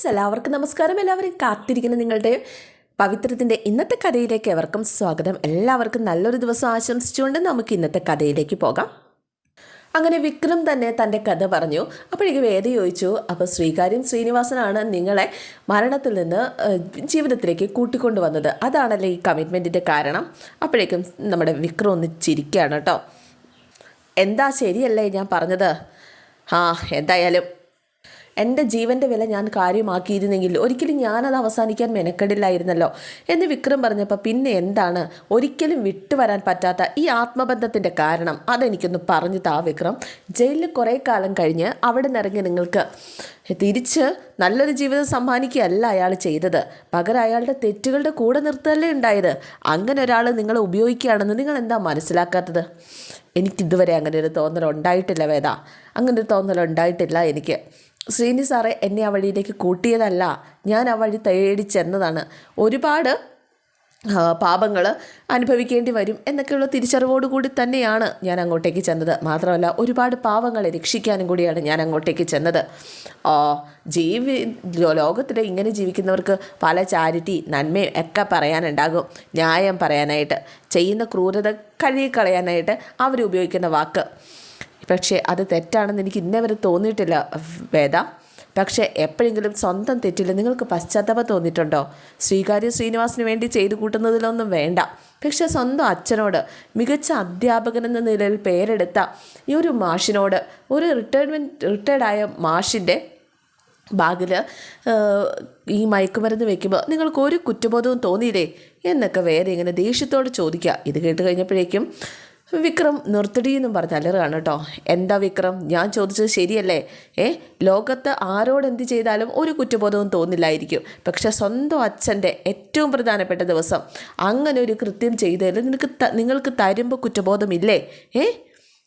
Friends എല്ലാവർക്കും നമസ്കാരം. എല്ലാവരും കാത്തിരിക്കുന്ന നിങ്ങളുടെ പവിത്രത്തിന്റെ ഇന്നത്തെ കഥയിലേക്ക് എവർക്കും സ്വാഗതം. എല്ലാവർക്കും നല്ലൊരു ദിവസം ആശംസിച്ചുകൊണ്ട് നമുക്ക് ഇന്നത്തെ കഥയിലേക്ക് പോകാം. അങ്ങനെ വിക്രം തന്നെ തന്റെ കഥ പറഞ്ഞു. അപ്പോഴേക്ക് വേദ ചോദിച്ചു അപ്പോൾ ശ്രീകാര്യം ശ്രീനിവാസനാണ് നിങ്ങളെ മരണത്തിൽ നിന്ന് ജീവിതത്തിലേക്ക് കൂട്ടിക്കൊണ്ടുവന്നത് അതാണല്ലേ ഈ കമ്മിറ്റ്മെന്റിന്റെ കാരണം? അപ്പോഴേക്കും നമ്മുടെ വിക്രം ഒന്ന് ചിരിക്കുകയാണ് കേട്ടോ. എന്താ ശരിയല്ലേ ഞാൻ പറഞ്ഞത്? ആ എന്തായാലും എന്റെ ജീവന്റെ വില ഞാൻ കാര്യമാക്കിയിരുന്നെങ്കിൽ ഒരിക്കലും ഞാനത് അവസാനിക്കാൻ മെനക്കെടില്ലായിരുന്നല്ലോ. എന്ന് വിക്രം പറഞ്ഞപ്പോൾ പിന്നെ എന്താണ്? ഒരിക്കലും വിട്ടുവരാൻ പറ്റാത്ത ഈ ആത്മബന്ധത്തിന്റെ കാരണം. അതെനിക്കൊന്ന് പറഞ്ഞു താ വിക്രം. ജയിലിൽ കുറേ കാലം കഴിഞ്ഞ് അവിടെ നിറങ്ങി നിങ്ങൾക്ക് തിരിച്ച് നല്ലൊരു ജീവിതം സമ്മാനിക്കുകയല്ല അയാൾ ചെയ്തത്. പകരം അയാളുടെ തെറ്റുകളുടെ കൂടെ നിർത്തല്ലേ ഉണ്ടായത്? അങ്ങനെ ഒരാൾ നിങ്ങളെ ഉപയോഗിക്കുകയാണെന്ന് നിങ്ങൾ എന്താ മനസ്സിലാക്കാത്തത്? എനിക്കിതുവരെ അങ്ങനെ ഒരു തോന്നൽ ഉണ്ടായിട്ടില്ല വേദ. അങ്ങനെ ഒരു തോന്നൽ ഉണ്ടായിട്ടില്ല എനിക്ക്. ശ്രീനി സാറെ എന്നെ ആ വഴിയിലേക്ക് കൂട്ടിയതല്ല. ഞാൻ ആ വഴി തേടി ചെന്നതാണ്. ഒരുപാട് പാപങ്ങൾ അനുഭവിക്കേണ്ടി വരും എന്നൊക്കെയുള്ള തിരിച്ചറിവോടുകൂടി തന്നെയാണ് ഞാൻ അങ്ങോട്ടേക്ക് ചെന്നത്. മാത്രമല്ല ഒരുപാട് പാവങ്ങളെ രക്ഷിക്കാനും കൂടിയാണ് ഞാൻ അങ്ങോട്ടേക്ക് ചെന്നത്. ജീവി ലോകത്തിൽ ഇങ്ങനെ ജീവിക്കുന്നവർക്ക് പല ചാരിറ്റി നന്മയും ഒക്കെ പറയാനുണ്ടാകും. ന്യായം പറയാനായിട്ട് ചെയ്യുന്ന ക്രൂരത കഴുകിക്കളയാനായിട്ട് അവർ ഉപയോഗിക്കുന്ന വാക്ക്. പക്ഷേ അത് തെറ്റാണെന്ന് എനിക്ക് ഇന്നേ വരെ തോന്നിയിട്ടില്ല വേദ. പക്ഷേ എപ്പോഴെങ്കിലും സ്വന്തം തെറ്റിൽ നിങ്ങൾക്ക് പശ്ചാത്തലം തോന്നിയിട്ടുണ്ടോ? സ്വീകാര്യ ശ്രീനിവാസിന് വേണ്ടി ചെയ്തു കൂട്ടുന്നതിലൊന്നും വേണ്ട. പക്ഷെ സ്വന്തം അച്ഛനോട് മികച്ച അധ്യാപകൻ എന്ന നിലയിൽ പേരെടുത്ത ഈ ഒരു മാഷിനോട് ഒരു റിട്ടയർമെന്റ് റിട്ടയർഡായ മാഷിന്റെ ബാഗിൽ ഈ മയക്കുമരുന്ന് വെക്കുമ്പോൾ നിങ്ങൾക്ക് ഒരു കുറ്റബോധവും തോന്നിയില്ലേ? എന്നൊക്കെ വേറെ ഇങ്ങനെ ദേഷ്യത്തോട് ചോദിക്കുക. ഇത് കേട്ട് കഴിഞ്ഞപ്പോഴേക്കും വിക്രം നിർത്തടി എന്നും പറഞ്ഞ് അലറുകയാണ് കേട്ടോ. എന്താ വിക്രം? ഞാൻ ചോദിച്ചത് ശരിയല്ലേ? ഏ? ലോകത്ത് ആരോട് എന്ത് ചെയ്താലും ഒരു കുറ്റബോധവും തോന്നില്ലായിരിക്കും. പക്ഷേ സ്വന്തം അച്ഛന്റെ ഏറ്റവും പ്രധാനപ്പെട്ട ദിവസം അങ്ങനെ ഒരു കൃത്യം ചെയ്തതിൽ നിനക്ക് നിങ്ങൾക്ക് തരുമ്പോൾ കുറ്റബോധമില്ലേ? ഏ?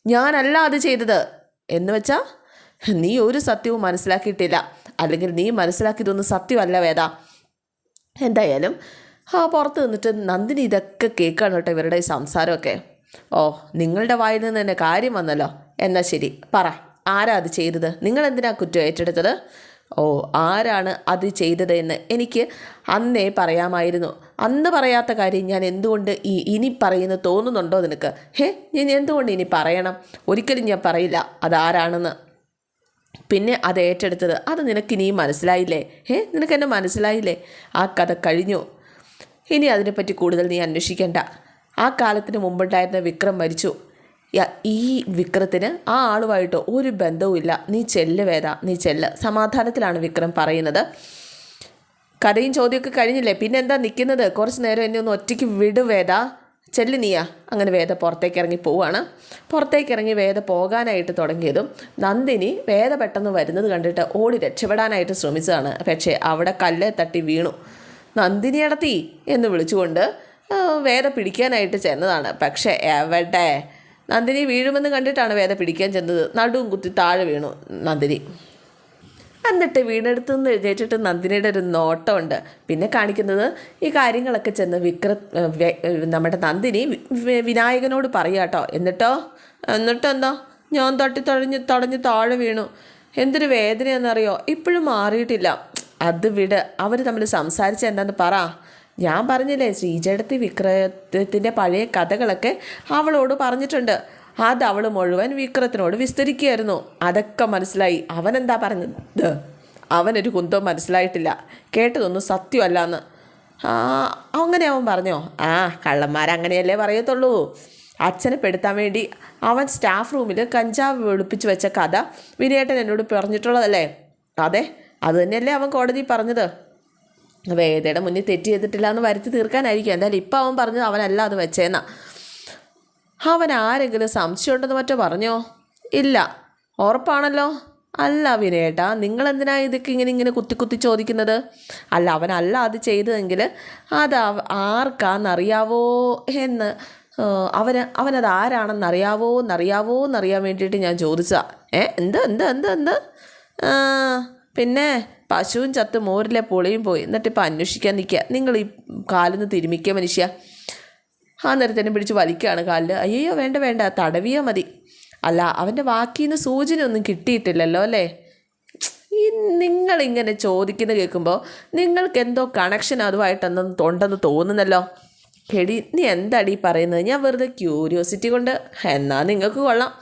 ഞാനല്ല അത് ചെയ്തത്. എന്ന് വെച്ചാൽ നീ ഒരു സത്യവും മനസ്സിലാക്കിയിട്ടില്ല. അല്ലെങ്കിൽ നീ മനസ്സിലാക്കിയതൊന്നും സത്യമല്ല വേദ. എന്തായാലും ആ പുറത്ത് നിന്നിട്ട് നന്ദിനി ഇതൊക്കെ കേൾക്കാണ് കേട്ടോ ഇവരുടെ ഈ സംസാരമൊക്കെ. ഓ നിങ്ങളുടെ വായിൽ നിന്ന് തന്നെ കാര്യം വന്നല്ലോ. എന്നാൽ ശരി പറ ആരാ അത് ചെയ്തത്? നിങ്ങൾ എന്തിനാ കുറ്റം ഏറ്റെടുത്തത്? ഓ ആരാണ് അത് ചെയ്തത് എന്ന് എനിക്ക് അന്നേ പറയാമായിരുന്നു. അന്ന് പറയാത്ത കാര്യം ഞാൻ എന്തുകൊണ്ട് ഈ ഇനി പറയുന്നു തോന്നുന്നുണ്ടോ നിനക്ക്? ഹേ ഞാൻ എന്തുകൊണ്ട് ഇനി പറയണം? ഒരിക്കലും ഞാൻ പറയില്ല. അതാരാണെന്ന് പിന്നെ അത് ഏറ്റെടുത്തത് അത് നിനക്കിനിയും മനസ്സിലായില്ലേ? ഹേ നിനക്കെന്നെ മനസ്സിലായില്ലേ? ആ കഥ കഴിഞ്ഞു. ഇനി അതിനെപ്പറ്റി കൂടുതൽ നീ അന്വേഷിക്കേണ്ട. ആ കാലത്തിന് മുമ്പുണ്ടായിരുന്ന വിക്രം മരിച്ചു. ഈ വിക്രത്തിന് ആ ആളുമായിട്ട് ഒരു ബന്ധവുമില്ല നീ ചെല്ല് വേദ നീ ചെല്ല്. സമാധാനത്തിലാണ് വിക്രം പറയുന്നത്. കഥയും ചോദ്യമൊക്കെ കഴിഞ്ഞില്ലേ? പിന്നെ എന്താ നിൽക്കുന്നത്? കുറച്ച് നേരം എന്നെ ഒന്ന് ഒറ്റയ്ക്ക് വിട് വേദ. ചെല്ലു നീയാ. അങ്ങനെ വേദ പുറത്തേക്ക് ഇറങ്ങി പോവുകയാണ് പുറത്തേക്ക് ഇറങ്ങി വേദ പോകാനായിട്ട് തുടങ്ങിയതും നന്ദിനി വേദ പെട്ടെന്ന് വരുന്നത് കണ്ടിട്ട് ഓടി രക്ഷപ്പെടാനായിട്ട് ശ്രമിച്ചതാണ്. പക്ഷേ അവിടെ കല്ലെ തട്ടി വീണു. നന്ദിനി അടത്തി എന്ന് വിളിച്ചുകൊണ്ട് വേദ പിടിക്കാനായിട്ട് ചെന്നതാണ്. പക്ഷേ എവിടെ? നന്ദിനി വീഴുമെന്ന് കണ്ടിട്ടാണ് വേദ പിടിക്കാൻ ചെന്നത്. നടുവും കുത്തി താഴെ വീണു നന്ദിനി. എന്നിട്ട് വീണെടുത്ത് നിന്ന് എഴുന്നേറ്റിട്ട് നന്ദിനിയുടെ ഒരു നോട്ടമുണ്ട്. പിന്നെ കാണിക്കുന്നത് ഈ കാര്യങ്ങളൊക്കെ ചെന്ന് വിക്ര നമ്മുടെ നന്ദിനി വിനായകനോട് പറയാട്ടോ. എന്നിട്ടോ? എന്നിട്ടെന്തോ ഞാൻ തട്ടി തടഞ്ഞ് തടഞ്ഞ് താഴെ വീണു. എന്തൊരു വേദനയെന്നറിയോ ഇപ്പോഴും മാറിയിട്ടില്ല. അത് വിട്. അവർ തമ്മിൽ സംസാരിച്ച എന്താന്ന് പറ. ഞാൻ പറഞ്ഞില്ലേ ശ്രീജടത്തി വിക്രയത്തിന്റെ പഴയ കഥകളൊക്കെ അവളോട് പറഞ്ഞിട്ടുണ്ട്. അത് അവൾ മുഴുവൻ വിക്രത്തിനോട് വിസ്തരിക്കുകയായിരുന്നു. അതൊക്കെ മനസ്സിലായി. അവനെന്താ പറഞ്ഞത്? അവനൊരു കുന്തവും മനസ്സിലായിട്ടില്ല. കേട്ടതൊന്നും സത്യമല്ല എന്ന് അങ്ങനെ അവൻ പറഞ്ഞോ? ആ കള്ളന്മാരങ്ങനെയല്ലേ പറയത്തുള്ളൂ. അച്ഛനെ പെടുത്താൻ വേണ്ടി അവൻ സ്റ്റാഫ് റൂമിൽ കഞ്ചാവ് വെളുപ്പിച്ച് വെച്ച കഥ വിനയേട്ടൻ എന്നോട് പറഞ്ഞിട്ടുള്ളതല്ലേ? അതെ അത് തന്നെയല്ലേ അവൻ കോടതി പറഞ്ഞത്? വേദയുടെ മുന്നിൽ തെറ്റ് ചെയ്തിട്ടില്ല എന്ന് വരുത്തി തീർക്കാനായിരിക്കും. എന്തായാലും ഇപ്പം അവൻ പറഞ്ഞത് അവനല്ല അത് വെച്ചേന്നാ. അവൻ ആരെങ്കിലും സംശയമുണ്ടെന്ന് മറ്റോ പറഞ്ഞോ? ഇല്ല. ഉറപ്പാണല്ലോ? അല്ല വിനയേട്ടാ നിങ്ങളെന്തിനാ ഇതൊക്കെ ഇങ്ങനെ ഇങ്ങനെ കുത്തി കുത്തി ചോദിക്കുന്നത്? അല്ല അവനല്ല അത് ചെയ്തതെങ്കിൽ അത് ആർക്കാന്നറിയാവോ എന്ന് അവന് അവനത് ആരാണെന്നറിയാവോ എന്നറിയാവോ എന്നറിയാൻ വേണ്ടിയിട്ട് ഞാൻ ചോദിച്ചതാ. ഏ എന്ത് എന്ത് എന്ത് എന്ത്? പിന്നെ പശുവും ചത്ത് മോരിലെ പുളിയും പോയി. എന്നിട്ടിപ്പോൾ അന്വേഷിക്കാൻ നിൽക്കുക. നിങ്ങൾ ഈ കാലിന്ന് തിരുമിക്കുക മനുഷ്യ. ആ നേരത്തേനും പിടിച്ച് വലിക്കുകയാണ് കാലിൽ അയ്യോ വേണ്ട വേണ്ട തടവിയാൽ മതി. അല്ല അവന്റെ വാക്കിന്ന് സൂചന ഒന്നും കിട്ടിയിട്ടില്ലല്ലോ അല്ലേ? ഈ നിങ്ങളിങ്ങനെ ചോദിക്കുന്നത് കേൾക്കുമ്പോൾ നിങ്ങൾക്ക് എന്തോ കണക്ഷൻ അതുമായിട്ടൊന്നും ഉണ്ടെന്ന് തോന്നുന്നല്ലോ. എടി നീ എന്താടി പറയുന്നത്? ഞാൻ വെറുതെ ക്യൂരിയോസിറ്റി കൊണ്ട്. എന്നാൽ നിങ്ങൾക്ക് കൊള്ളാം.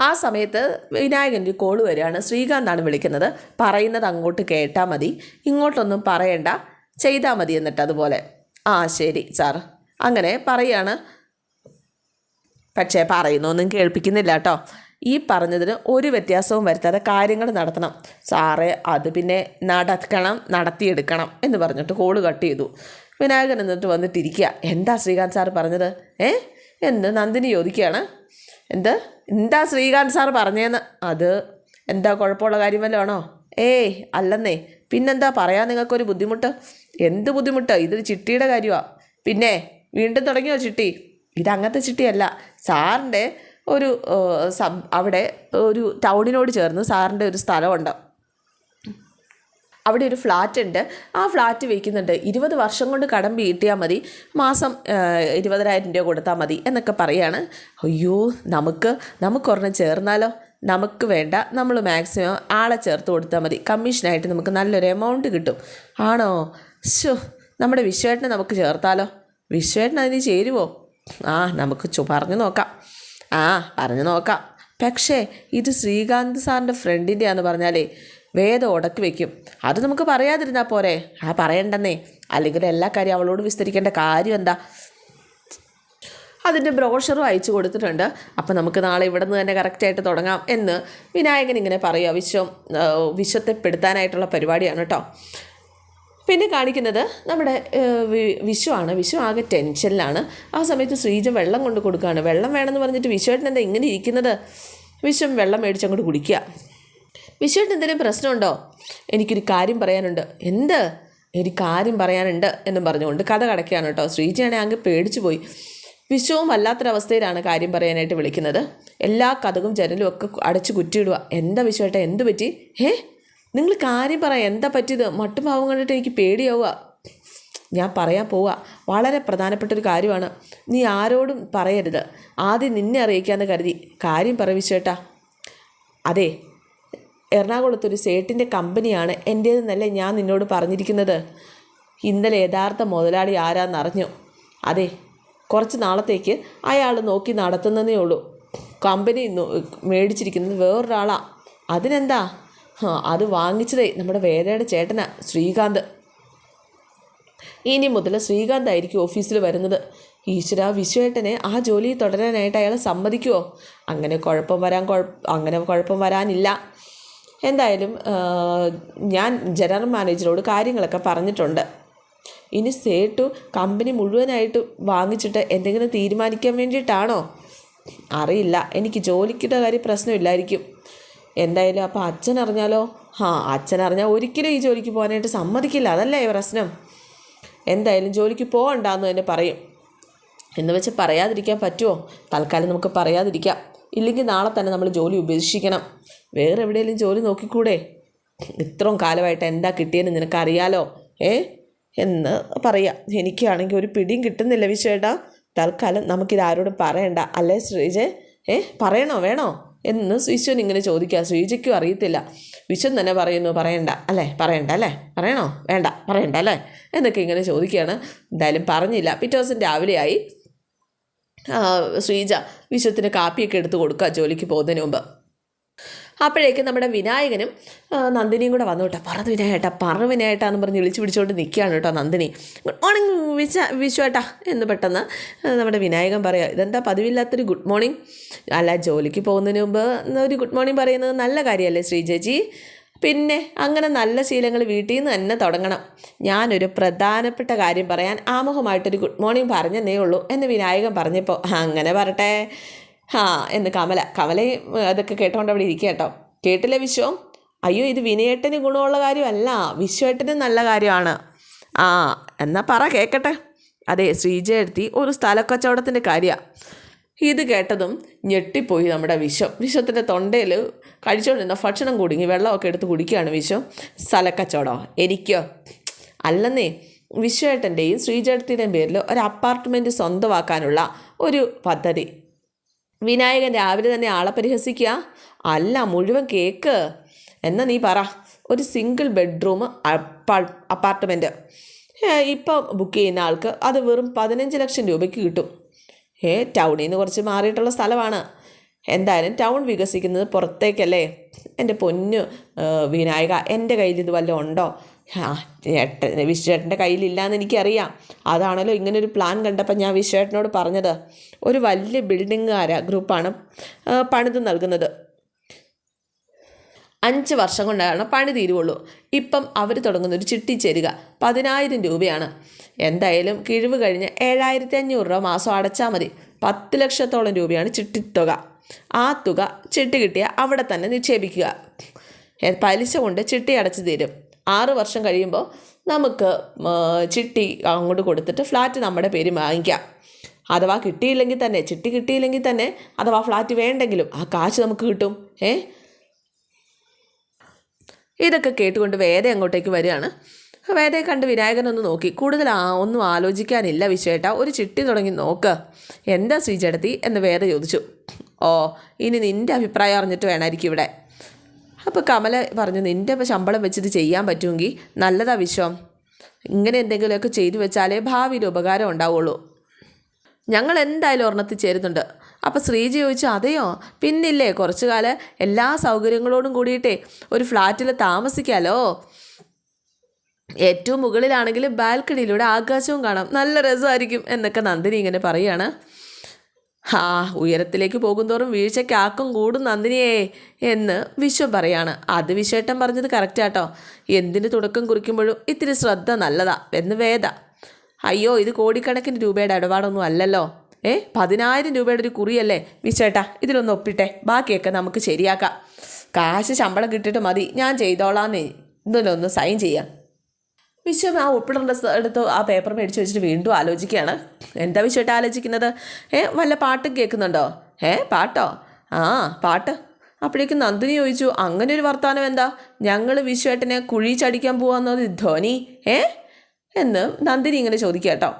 ആ സമയത്ത് വിനായകന്റെ കോൾ വരികയാണ്. ശ്രീകാന്താണ് വിളിക്കുന്നത്. പറയുന്നത് അങ്ങോട്ട് കേട്ടാൽ മതി. ഇങ്ങോട്ടൊന്നും പറയണ്ട. ചെയ്താൽ മതി എന്നിട്ട് അതുപോലെ. ആ ശരി സാർ അങ്ങനെ പറയാണ്. പക്ഷേ പറയുന്നൊന്നും കേൾപ്പിക്കുന്നില്ല കേട്ടോ. ഈ പറഞ്ഞതിന് ഒരു വ്യത്യാസവും വരുത്താതെ കാര്യങ്ങൾ നടത്തണം. സാറേ അത് പിന്നെ നടക്കണം നടത്തിയെടുക്കണം എന്ന് പറഞ്ഞിട്ട് കോൾ കട്ട് ചെയ്തു. വിനായകൻ എന്നിട്ട് വന്നിട്ടിരിക്കുക. എന്താ ശ്രീകാന്ത് സാർ പറഞ്ഞത്? ഏ? എന്ന് നന്ദിനി ചോദിക്കുകയാണ്. എന്ത്? എന്താ ശ്രീകാന്ത് സാർ പറഞ്ഞേന്ന്? അത് എന്താ കുഴപ്പമുള്ള കാര്യം വല്ലതാണോ ഏയ് അല്ലെന്നേ. പിന്നെന്താ പറയാൻ നിങ്ങൾക്കൊരു ബുദ്ധിമുട്ട്? എന്ത് ബുദ്ധിമുട്ട്? ഇതൊരു ചിട്ടിയുടെ കാര്യമാണ് പിന്നെ വീണ്ടും തുടങ്ങിയോ ചിട്ടി? ഇതങ്ങനത്തെ ചിട്ടിയല്ല. സാറിന്റെ ഒരു സബ് അവിടെ ഒരു ടൗണിനോട് ചേർന്ന് സാറിന്റെ ഒരു സ്ഥലമുണ്ട്. അവിടെ ഒരു ഫ്ലാറ്റ് ഉണ്ട്. ആ ഫ്ലാറ്റ് വയ്ക്കുന്നുണ്ട് ഇരുപത് വർഷം കൊണ്ട് കടം വീട്ടിയാൽ മതി. മാസം ഇരുപതിനായിരം രൂപ കൊടുത്താൽ മതി എന്നൊക്കെ പറയാണ്. അയ്യോ നമുക്ക് നമുക്കൊരെണ്ണം ചേർന്നാലോ? നമുക്ക് വേണ്ട. നമ്മൾ മാക്സിമം ആളെ ചേർത്ത് കൊടുത്താൽ മതി. കമ്മീഷനായിട്ട് നമുക്ക് നല്ലൊരു എമൗണ്ട് കിട്ടും. ആണോ? ശോ നമ്മുടെ വിശ്വേട്ടനെ നമുക്ക് ചേർത്താലോ? വിശ്വേട്ടൻ അതിന് ചേരുവോ? ആ നമുക്ക് ചു പറഞ്ഞു നോക്കാം. ആ പറഞ്ഞു നോക്കാം. പക്ഷേ ഇത് ശ്രീകാന്ത് സാറിന്റെ ഫ്രണ്ടിന്റെയാന്ന് പറഞ്ഞാലേ വേദം ഉടക്കി വയ്ക്കും അത് നമുക്ക് പറയാതിരുന്നാൽ പോരെ. ആ പറയണ്ടെന്നേ. അല്ലെങ്കിൽ എല്ലാ കാര്യം അവളോട് വിസ്തരിക്കേണ്ട കാര്യം എന്താ? അതിന്റെ ബ്രോഷറും അയച്ചു കൊടുത്തിട്ടുണ്ട്. അപ്പം നമുക്ക് നാളെ ഇവിടെ നിന്ന് തന്നെ കറക്റ്റായിട്ട് തുടങ്ങാം എന്ന് വിനായകൻ ഇങ്ങനെ പറയുക. വിശ്വം വിശ്വത്തെപ്പെടുത്താനായിട്ടുള്ള പെടുത്താനായിട്ടുള്ള പരിപാടിയാണ് കേട്ടോ. പിന്നെ കാണിക്കുന്നത് നമ്മുടെ വിശ്വമാണ് വിശ്വ ആകെ ടെൻഷനിലാണ് ആ സമയത്ത് ശ്രീജ വെള്ളം കൊണ്ട് കൊടുക്കുകയാണ് വെള്ളം വേണമെന്ന് പറഞ്ഞിട്ട് വിശ്വേട്ടൻ എന്താ ഇങ്ങനെ ഇരിക്കുന്നത്? വിശ്വം വെള്ളം മേടിച്ചങ്ങോട്ട് കുടിക്കുക. വിശ്വേട്ടൻ എന്തെങ്കിലും പ്രശ്നമുണ്ടോ? എനിക്കൊരു കാര്യം പറയാനുണ്ട്. എന്ത്? എനിക്ക് കാര്യം പറയാനുണ്ട് എന്നും പറഞ്ഞുകൊണ്ട് കഥ കടക്കുകയാണ് കേട്ടോ. ശ്രീജയാണെങ്കിൽ അങ്ങ് പേടിച്ചു പോയി. വിശ്വവും വല്ലാത്തൊരവസ്ഥയിലാണ് കാര്യം പറയാനായിട്ട് വിളിക്കുന്നത്. എല്ലാ കഥകും ജനലും ഒക്കെ അടച്ചു കുറ്റിയിടുക. എന്താ വിശ്വട്ടെ എന്ത് പറ്റി? ഏ നിങ്ങൾ കാര്യം പറയാം എന്താ പറ്റിയത്? മട്ടുഭാവം കണ്ടിട്ട് എനിക്ക് പേടിയാവുക. ഞാൻ പറയാൻ പോവുക. വളരെ പ്രധാനപ്പെട്ട ഒരു കാര്യമാണ്. നീ ആരോടും പറയരുത്. ആദ്യം നിന്നെ അറിയിക്കാമെന്ന് കരുതി. കാര്യം പറ വിശ്വേട്ടാ അതെ എറണാകുളത്തൊരു സേട്ടിന്റെ കമ്പനിയാണ് എന്റേതെന്നല്ലേ ഞാൻ നിന്നോട് പറഞ്ഞിരിക്കുന്നത്? ഇന്നലെ യഥാർത്ഥ മുതലാളി ആരാന്ന് അറിഞ്ഞു അതെ കുറച്ച് നാളത്തേക്ക് അയാൾ നോക്കി നടത്തുന്നതേ ഉള്ളൂ. കമ്പനി മേടിച്ചിരിക്കുന്നത് വേറൊരാളാ. അതിനെന്താ? അത് വാങ്ങിച്ചതേ നമ്മുടെ വേലയുടെ ചേട്ടനാ ശ്രീകാന്ത്. ഇനി മുതൽ ശ്രീകാന്ത് ആയിരിക്കും ഓഫീസിൽ വരുന്നത്. ഈശ്വര വിശ്വേട്ടനെ ആ ജോലി തുടരാനായിട്ട് അയാൾ സമ്മതിക്കുമോ അങ്ങനെ കുഴപ്പം വരാൻ കുഴപ്പം അങ്ങനെ കുഴപ്പം വരാനില്ല. എന്തായാലും ഞാൻ ജനറൽ മാനേജറോട് കാര്യങ്ങളൊക്കെ പറഞ്ഞിട്ടുണ്ട്. ഇനി സേട്ടു കമ്പനി മുഴുവനായിട്ട് വാങ്ങിച്ചിട്ട് എന്തെങ്കിലും തീരുമാനിക്കാൻ വേണ്ടിയിട്ടാണോ? അറിയില്ല. എനിക്ക് ജോലിക്കിട്ട കാര്യം പ്രശ്നമില്ലായിരിക്കും. എന്തായാലും അപ്പോൾ അച്ഛൻ അറിഞ്ഞാലോ? ആ അച്ഛൻ അറിഞ്ഞാൽ ഒരിക്കലും ഈ ജോലിക്ക് പോകാനായിട്ട് സമ്മതിക്കില്ല. അതല്ലേ പ്രശ്നം? എന്തായാലും ജോലിക്ക് പോകണ്ടെന്ന് തന്നെ പറയും. എന്ന് വെച്ച് പറയാതിരിക്കാൻ പറ്റുമോ തൽക്കാലം നമുക്ക് പറയാതിരിക്കാം. ഇല്ലെങ്കിൽ നാളെ തന്നെ നമ്മൾ ജോലി ഉപേക്ഷിക്കണം. വേറെ എവിടെയെങ്കിലും ജോലി നോക്കിക്കൂടെ? ഇത്രയും കാലമായിട്ട് എന്താ കിട്ടിയെന്ന് നിനക്കറിയാലോ? ഏ? എന്ന് പറയാം. എനിക്കാണെങ്കിൽ ഒരു പിടിയും കിട്ടുന്നില്ല വിശ്വേട്ടാ. തൽക്കാലം നമുക്കിത് ആരോടും പറയണ്ട. അല്ലേ ശ്രീജ? ഏ? പറയണോ? വേണോ? എന്ന് വിശ്വൻ ഇങ്ങനെ ചോദിക്കുക ശ്രീജയ്ക്കും അറിയത്തില്ല. വിശ്വൻ തന്നെ പറയുന്നു പറയണ്ട. അല്ലേ? പറയണ്ട അല്ലേ? പറയണോ? വേണ്ട. പറയണ്ട അല്ലേ? എന്നൊക്കെ ഇങ്ങനെ ചോദിക്കുകയാണ് എന്തായാലും പറഞ്ഞില്ല. പിറ്റേ ദിവസം രാവിലെയായി. ശ്രീജ വിശ്വത്തിന് കാപ്പിയൊക്കെ എടുത്ത് കൊടുക്കുക ജോലിക്ക് പോകുന്നതിന് മുമ്പ്. അപ്പോഴേക്കും നമ്മുടെ വിനായകനും നന്ദിനിയും കൂടെ വന്നു കേട്ടോ. പറ വിനായേട്ടാ പറ വിനായേട്ടാന്ന് പറഞ്ഞ് വിളിച്ചു പിടിച്ചുകൊണ്ട് നിൽക്കുകയാണ് കേട്ടോ നന്ദിനി. ഗുഡ് മോർണിംഗ് വിശ വിശ്വേട്ടാ എന്ന് പെട്ടെന്ന് നമ്മുടെ വിനായകൻ പറയാം ഇതെന്താ പതിവില്ലാത്തൊരു ഗുഡ് മോർണിംഗ് അല്ല ജോലിക്ക് പോകുന്നതിന് മുമ്പ് ഒരു ഗുഡ് മോർണിംഗ് പറയുന്നത് നല്ല കാര്യമല്ലേ ശ്രീജേച്ചി? പിന്നെ അങ്ങനെ നല്ല ശീലങ്ങൾ വീട്ടിൽ നിന്ന് തന്നെ തുടങ്ങണം. ഞാനൊരു പ്രധാനപ്പെട്ട കാര്യം പറയാൻ ആമുഖമായിട്ടൊരു ഗുഡ് മോർണിംഗ് പറഞ്ഞെന്നേ ഉള്ളൂ എന്ന് വിനായകൻ പറഞ്ഞപ്പോൾ അങ്ങനെ പറട്ടെ. ഹാ എന്ന് കമല കമലയും അതൊക്കെ കേട്ടോണ്ട് അവിടെ ഇരിക്കുക കേട്ടോ കേട്ടില്ലേ വിശ്വം? അയ്യോ ഇത് വിനയേട്ടന് ഗുണമുള്ള കാര്യമല്ല വിശ്വേട്ടന് നല്ല കാര്യമാണ്. ആ എന്നാൽ പറ കേൾക്കട്ടെ അതെ ശ്രീജ എടുത്തി ഒരു സ്ഥലക്കച്ചവടത്തിന്റെ കാര്യമാണ് ഇത് കേട്ടതും ഞെട്ടിപ്പോയി നമ്മുടെ വിശ്വം. വിശ്വത്തിന്റെ തൊണ്ടയിൽ കഴിച്ചുകൊണ്ടിരുന്ന ഭക്ഷണം കുടുങ്ങി വെള്ളമൊക്കെ എടുത്ത് കുടിക്കുകയാണ് വിശ്വം. സ്ഥലക്കച്ചവടമോ എനിക്കോ അല്ലെന്നേ വിശ്വേട്ടന്റെയും ശ്രീചേട്ടത്തിന്റെയും പേരിൽ ഒരു അപ്പാർട്ട്മെന്റ് സ്വന്തമാക്കാനുള്ള ഒരു പദ്ധതി. വിനായകൻ രാവിലെ തന്നെ ആളെ പരിഹസിക്കുക? അല്ല മുഴുവൻ കേക്ക്. എന്നാ നീ പറ. ഒരു സിംഗിൾ ബെഡ്റൂം അപ്പാർട്ട്മെന്റ് ഇപ്പം ബുക്ക് ചെയ്യുന്ന ആൾക്ക് അത് വെറും പതിനഞ്ച് ലക്ഷം രൂപയ്ക്ക് കിട്ടും. ഏ ടൗണിൽ നിന്ന് കുറച്ച് മാറിയിട്ടുള്ള സ്ഥലമാണ്. എന്തായാലും ടൗൺ വികസിക്കുന്നത് പുറത്തേക്കല്ലേ? എന്റെ പൊന്നു വിനായക എന്റെ കയ്യിൽ ഇത് വല്ലതും ഉണ്ടോ? ആ ചേട്ടൻ വിശ്വേട്ടന്റെ കയ്യിലില്ലാന്ന് എനിക്കറിയാം. അതാണല്ലോ ഇങ്ങനൊരു പ്ലാൻ കണ്ടപ്പോൾ ഞാൻ വിശ്വേട്ടനോട് പറഞ്ഞത്. ഒരു വലിയ ബിൽഡിങ്ങുകാര ഗ്രൂപ്പാണ് പണിത് നൽകുന്നത്. അഞ്ച് വർഷം കൊണ്ടാണ് പണി തീരുവുള്ളൂ. ഇപ്പം അവർ തുടങ്ങുന്ന ഒരു ചിട്ടി ചേരുക. പതിനായിരം രൂപയാണ്. എന്തായാലും കിഴിവ് കഴിഞ്ഞ് ഏഴായിരത്തി അഞ്ഞൂറ് രൂപ മാസം അടച്ചാൽ മതി. പത്ത് ലക്ഷത്തോളം രൂപയാണ് ചിട്ടിത്തുക. ആ തുക ചിട്ടി കിട്ടിയ അവിടെ തന്നെ നിക്ഷേപിക്കുക. പലിശ കൊണ്ട് ചിട്ടി അടച്ചു തീരും. ആറ് വർഷം കഴിയുമ്പോൾ നമുക്ക് ചിട്ടി അങ്ങോട്ട് കൊടുത്തിട്ട് ഫ്ലാറ്റ് നമ്മുടെ പേര് വാങ്ങിക്കാം. അഥവാ കിട്ടിയില്ലെങ്കിൽ തന്നെ ചിട്ടി കിട്ടിയില്ലെങ്കിൽ തന്നെ അഥവാ ഫ്ലാറ്റ് വേണ്ടെങ്കിലും ആ കാശ് നമുക്ക് കിട്ടും. ഏ? ഇതൊക്കെ കേട്ടുകൊണ്ട് വേദ അങ്ങോട്ടേക്ക് വരികയാണ്. വേദയെ കണ്ട് വിനായകനൊന്ന് നോക്കി. കൂടുതൽ ആ ഒന്നും ആലോചിക്കാനില്ല വിശ്വേട്ട. ഒരു ചിട്ടി തുടങ്ങി നോക്ക്. എന്താ ശ്രീചേട്ടത്തി? എന്ന് വേദ ചോദിച്ചു. ഓ ഇനി നിന്റെ അഭിപ്രായം അറിഞ്ഞിട്ട് വേണമായിരിക്കും ഇവിടെ. അപ്പോൾ കമല പറഞ്ഞു നിന്റെ ഇപ്പോൾ ശമ്പളം വെച്ചിട്ട് ചെയ്യാൻ പറ്റുമെങ്കിൽ നല്ലതാ വിശ്വം. ഇങ്ങനെ എന്തെങ്കിലുമൊക്കെ ചെയ്തു വെച്ചാലേ ഭാവിയിൽ ഉപകാരം ഉണ്ടാവുള്ളൂ. ഞങ്ങൾ എന്തായാലും ഒരെണ്ണത്തിൽ ചേരുന്നുണ്ട്. അപ്പോൾ ശ്രീജി ചോദിച്ചു അതെയോ? പിന്നില്ലേ? കുറച്ചു കാലം എല്ലാ സൗകര്യങ്ങളോടും കൂടിയിട്ടേ ഒരു ഫ്ലാറ്റിൽ താമസിക്കാലോ? ഏറ്റവും മുകളിലാണെങ്കിൽ ബാൽക്കണിയിലൂടെ ആകാശവും കാണാം. നല്ല രസമായിരിക്കും എന്നൊക്കെ നന്ദിനി ഇങ്ങനെ പറയുകയാണ് ആ ഉയരത്തിലേക്ക് പോകുന്തോറും വീഴ്ചയ്ക്കാക്കും കൂടും നന്ദിനിയേ എന്ന് വിശ്വം പറയാണ്. അത് വിശ്വേട്ടൻ പറഞ്ഞത് കറക്റ്റാട്ടോ എന്തിന് തുടക്കം കുറിക്കുമ്പോഴും ഇത്തിരി ശ്രദ്ധ നല്ലതാ എന്ന് വേദ. അയ്യോ ഇത് കോടിക്കണക്കിന് രൂപയുടെ ഇടപാടൊന്നും അല്ലല്ലോ. ഏ? പതിനായിരം രൂപയുടെ ഒരു കുറിയല്ലേ? വിശ്വേട്ടാ ഇതിലൊന്ന് ഒപ്പിട്ടെ. ബാക്കിയൊക്കെ നമുക്ക് ശരിയാക്കാം. കാശ് ശമ്പളം കിട്ടിയിട്ട് മതി. ഞാൻ ചെയ്തോളാന്നേ. ഇതിലൊന്ന് സൈൻ ചെയ്യാം. വിശ്വം ആ ഒപ്പിടേണ്ട എടുത്ത് ആ പേപ്പർ മേടിച്ച് വെച്ചിട്ട് വീണ്ടും ആലോചിക്കുകയാണ്. എന്താ വിശ്വട്ട് ആലോചിക്കുന്നത്? ഏ വല്ല പാട്ടും കേൾക്കുന്നുണ്ടോ? ഏ പാട്ടോ? ആ പാട്ട്. അപ്പോഴേക്കും നന്ദിനി ചോദിച്ചു അങ്ങനെ ഒരു വർത്തമാനം എന്താ? ഞങ്ങൾ വിശ്വേട്ടനെ കുഴി പോവാന്നത് ധോനി. ഏ? എന്ന് നന്ദിനി ഇങ്ങനെ ചോദിക്കുക കേട്ടോ.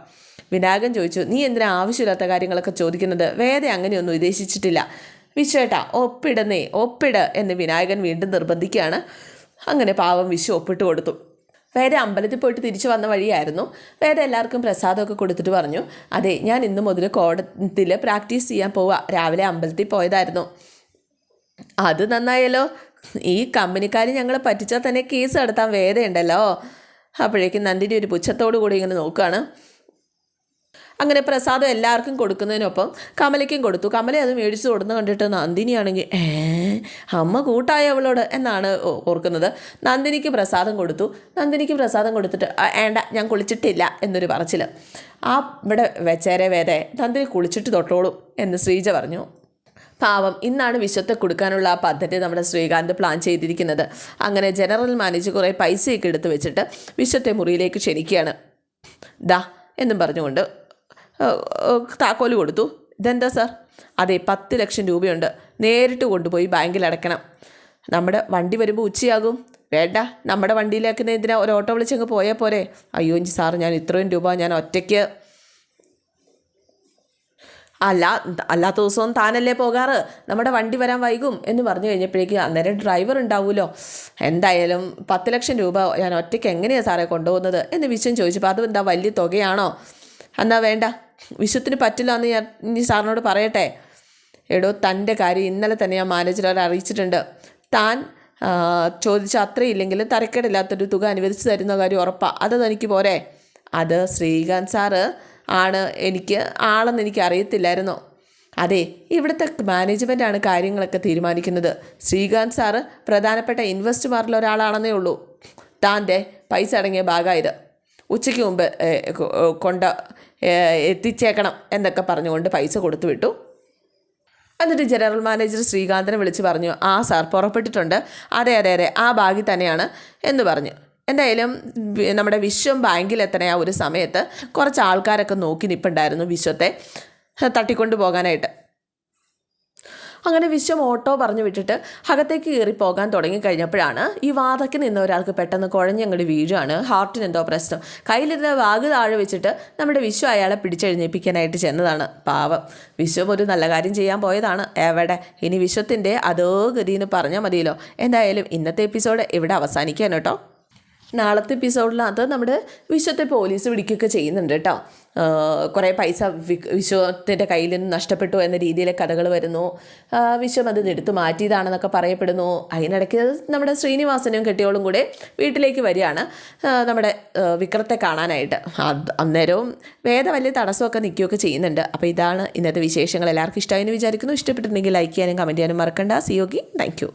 വിനായകൻ ചോദിച്ചു നീ എന്തിനാ ആവശ്യമില്ലാത്ത കാര്യങ്ങളൊക്കെ ചോദിക്കുന്നത്? വേറെ അങ്ങനെയൊന്നും ഉദ്ദേശിച്ചിട്ടില്ല. വിശ്വേട്ട ഒപ്പിടന്നേ ഒപ്പിട് എന്ന് വിനായകൻ വീണ്ടും നിർബന്ധിക്കുകയാണ്. അങ്ങനെ പാവം വിശു ഒപ്പിട്ട് കൊടുത്തു. വേറെ അമ്പലത്തിൽ പോയിട്ട് തിരിച്ചു വന്ന വഴിയായിരുന്നു. വേറെ എല്ലാവർക്കും പ്രസാദമൊക്കെ കൊടുത്തിട്ട് പറഞ്ഞു അതെ ഞാൻ ഇന്ന് മുതൽ കോടത്തിൽ പ്രാക്ടീസ് ചെയ്യാൻ പോവുക രാവിലെ അമ്പലത്തിൽ പോയതായിരുന്നു. അത് നന്നായല്ലോ. ഈ കമ്പനിക്കാർ ഞങ്ങളെ പറ്റിച്ചാൽ തന്നെ കേസ് നടത്താൻ വേദയുണ്ടല്ലോ. അപ്പോഴേക്കും നന്ദിനി ഒരു പുച്ഛത്തോടു കൂടി ഇങ്ങനെ നോക്കുകയാണ്. അങ്ങനെ പ്രസാദം എല്ലാവർക്കും കൊടുക്കുന്നതിനൊപ്പം കമലയ്ക്കും കൊടുത്തു. കമല അത് മേടിച്ച് കൊടുന്ന് കണ്ടിട്ട് നന്ദിനിയാണെങ്കിൽ ഏ അമ്മ കൂട്ടായ അവളോട്? എന്നാണ് ഓർക്കുന്നത്. നന്ദിനിക്ക് പ്രസാദം കൊടുത്തു. നന്ദിനിക്ക് പ്രസാദം കൊടുത്തിട്ട് ഏണ്ട ഞാൻ കുളിച്ചിട്ടില്ല എന്നൊരു പറച്ചിൽ ആ ഇവിടെ വെച്ചേരെ വേദേ നന്ദിനി കുളിച്ചിട്ട് തൊട്ടോളൂ എന്ന് ശ്രീജ പറഞ്ഞു. പാവം ഇന്നാണ് വിശ്വത്തെ കൊടുക്കാനുള്ള ആ പദ്ധതി നമ്മുടെ ശ്രീകാന്ത് പ്ലാൻ ചെയ്തിരിക്കുന്നത്. അങ്ങനെ ജനറൽ മാനേജർ കുറേ പൈസയൊക്കെ എടുത്ത് വെച്ചിട്ട് വിശ്വത്തെ മുറിയിലേക്ക് ക്ഷണിക്കുകയാണ്. ദാ എന്നും പറഞ്ഞുകൊണ്ട് താക്കോൽ കൊടുത്തു. ഇതെന്താ സാർ? അതെ പത്ത് ലക്ഷം രൂപയുണ്ട്. നേരിട്ട് കൊണ്ടുപോയി ബാങ്കിൽ അടയ്ക്കണം. നമ്മുടെ വണ്ടി വരുമ്പോൾ ഉച്ചയാകും. വേണ്ട നമ്മുടെ വണ്ടിയിലേക്കുന്ന എന്തിനാ ഒരു ഓട്ടോ വിളിച്ചങ്ങ് പോയാൽ പോരെ? അയ്യോ ഇഞ്ചി സാർ ഞാൻ ഇത്രയും രൂപ ഞാൻ ഒറ്റയ്ക്ക് അല്ല അല്ലാത്ത ദിവസവും താനല്ലേ പോകാറ്? നമ്മുടെ വണ്ടി വരാൻ വൈകും എന്ന് പറഞ്ഞു കഴിഞ്ഞപ്പോഴേക്ക് അന്നേരം ഡ്രൈവർ ഉണ്ടാവുമല്ലോ എന്തായാലും പത്ത് ലക്ഷം രൂപ ഞാൻ ഒറ്റയ്ക്ക് എങ്ങനെയാണ് സാറേ കൊണ്ടുപോകുന്നത്? എന്ന് വിശ്വം ചോദിച്ചപ്പോൾ അത് എന്താ വലിയ തുകയാണോ? എന്നാ വേണ്ട വിശ്വത്തിന് പറ്റില്ല എന്ന് ഞാൻ ഇനി സാറിനോട് പറയട്ടെ. എടോ തന്റെ കാര്യം ഇന്നലെ തന്നെ ഞാൻ മാനേജറെ അറിയിച്ചിട്ടുണ്ട്. താൻ ചോദിച്ച അത്രയില്ലെങ്കിൽ തരക്കേടില്ലാത്തൊരു തുക അനുവദിച്ച് തരുന്ന കാര്യം ഉറപ്പാണ് അത് തനിക്ക് പോരെ. അത് ശ്രീകാന്ത് സാറ് ആണ് എനിക്ക് ആളെന്ന് എനിക്ക് അറിയത്തില്ലായിരുന്നു. അതെ ഇവിടുത്തെ മാനേജ്മെന്റാണ് കാര്യങ്ങളൊക്കെ തീരുമാനിക്കുന്നത്. ശ്രീകാന്ത് സാറ് പ്രധാനപ്പെട്ട ഇൻവെസ്റ്റർമാരിൽ ഒരാളാണെന്നേ ഉള്ളൂ. താന്റെ പൈസ അടങ്ങിയ ഭാഗമായത്. ഉച്ചയ്ക്ക് മുമ്പ് കൊണ്ട എത്തിച്ചേക്കണം എന്നൊക്കെ പറഞ്ഞുകൊണ്ട് പൈസ കൊടുത്തു വിട്ടു. എന്നിട്ട് ജനറൽ മാനേജർ ശ്രീകാന്തനെ വിളിച്ച് പറഞ്ഞു ആ സാർ പുറപ്പെട്ടിട്ടുണ്ട്. അതെ അതെ അതെ ആ ബാഗിൽ തന്നെയാണ് എന്ന് പറഞ്ഞു. എന്തായാലും നമ്മുടെ വിശ്വം ബാങ്കിൽ എത്തണ ആ ഒരു സമയത്ത് കുറച്ച് ആൾക്കാരൊക്കെ നോക്കി നിൽപ്പുണ്ടായിരുന്നു വിശ്വത്തെ തട്ടിക്കൊണ്ടു പോകാനായിട്ട്. അങ്ങനെ വിശ്വം ഓട്ടോ പറഞ്ഞു വിട്ടിട്ട് അകത്തേക്ക് കയറി പോകാൻ തുടങ്ങിക്കഴിഞ്ഞപ്പോഴാണ് ഈ വാതയ്ക്ക് നിന്ന ഒരാൾക്ക് പെട്ടെന്ന് കുഴഞ്ഞങ്ങോട്ട് വീഴുകയാണ് ഹാർട്ടിന് എന്തോ പ്രശ്നം. കയ്യിലിരുന്ന വാഗ് താഴെ വെച്ചിട്ട് നമ്മുടെ വിശ്വം അയാളെ പിടിച്ചെഴുന്നേപ്പിക്കാനായിട്ട് ചെന്നതാണ്. പാവം. വിശ്വം ഒരു നല്ല കാര്യം ചെയ്യാൻ പോയതാണ്. എവിടെ? ഇനി വിശ്വത്തിന്റെ അതോ ഗതിന്ന് പറഞ്ഞാൽ മതിയല്ലോ. എന്തായാലും ഇന്നത്തെ എപ്പിസോഡ് ഇവിടെ അവസാനിക്കാൻ കേട്ടോ. നാളത്തെ എപ്പിസോഡിനകത്ത് നമ്മുടെ വിശ്വത്തെ പോലീസ് പിടിക്കുകയൊക്കെ ചെയ്യുന്നുണ്ട് കേട്ടോ. കുറേ പൈസ വിശ്വത്തിന്റെ കയ്യിൽ നിന്ന് നഷ്ടപ്പെട്ടു എന്ന രീതിയിലെ കഥകൾ വരുന്നു. വിശ്വം അത് എടുത്തു മാറ്റിയതാണെന്നൊക്കെ പറയപ്പെടുന്നു. അതിനിടയ്ക്ക് നമ്മുടെ ശ്രീനിവാസനും കെട്ടിയോളും കൂടെ വീട്ടിലേക്ക് വരികയാണ്. നമ്മുടെ വിക്രത്തെ കാണാനായിട്ട്. അന്നേരവും വേദ വലിയ തടസ്സമൊക്കെ നിൽക്കുകയൊക്കെ ചെയ്യുന്നുണ്ട്. അപ്പോൾ ഇതാണ് ഇന്നത്തെ വിശേഷങ്ങൾ. എല്ലാവർക്കും ഇഷ്ടമായെന്ന് വിചാരിക്കുന്നു. ഇഷ്ടപ്പെട്ടിട്ടുണ്ടെങ്കിൽ ലൈക്ക് ചെയ്യാനും കമന്റ് ചെയ്യാനും മറക്കണ്ട. സിയോഗി താങ്ക്